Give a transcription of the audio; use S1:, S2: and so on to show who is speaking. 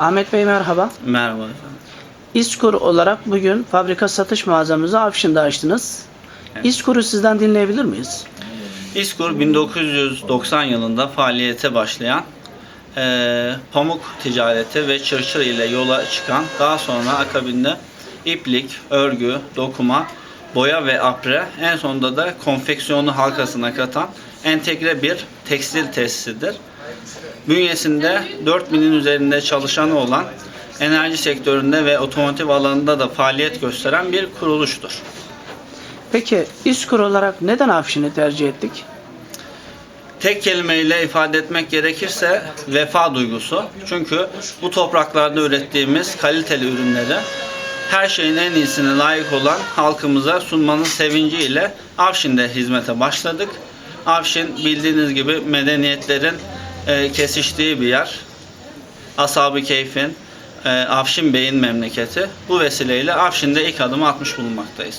S1: Ahmet Bey merhaba.
S2: Merhaba efendim.
S1: İSKUR olarak bugün fabrika satış mağazamızı Afşin'de açtınız.
S2: Evet.
S1: İSKUR'u sizden dinleyebilir miyiz?
S2: İSKUR 1990 yılında faaliyete başlayan eee, pamuk ticareti ve çırçır ile yola çıkan daha sonra akabinde iplik, örgü, dokuma, boya ve apre en sonunda da konfeksiyonu halkasına katan entegre bir tekstil tesisidir. Bünyesinde 4000'in üzerinde çalışanı olan enerji sektöründe ve otomotiv alanında da faaliyet gösteren bir kuruluştur.
S1: Peki İSKUR olarak neden Afşin'i tercih ettik?
S2: Tek kelimeyle ifade etmek gerekirse vefa duygusu. Çünkü bu topraklarda ürettiğimiz kaliteli ürünleri her şeyin en iyisine layık olan halkımıza sunmanın sevinciyle Avşin'de hizmete başladık. Avşin bildiğiniz gibi medeniyetlerin e, kesiştiği bir yer. Ashab-ı Keyf'in, e, Avşin Bey'in memleketi. Bu vesileyle Avşin'de ilk adımı atmış bulunmaktayız.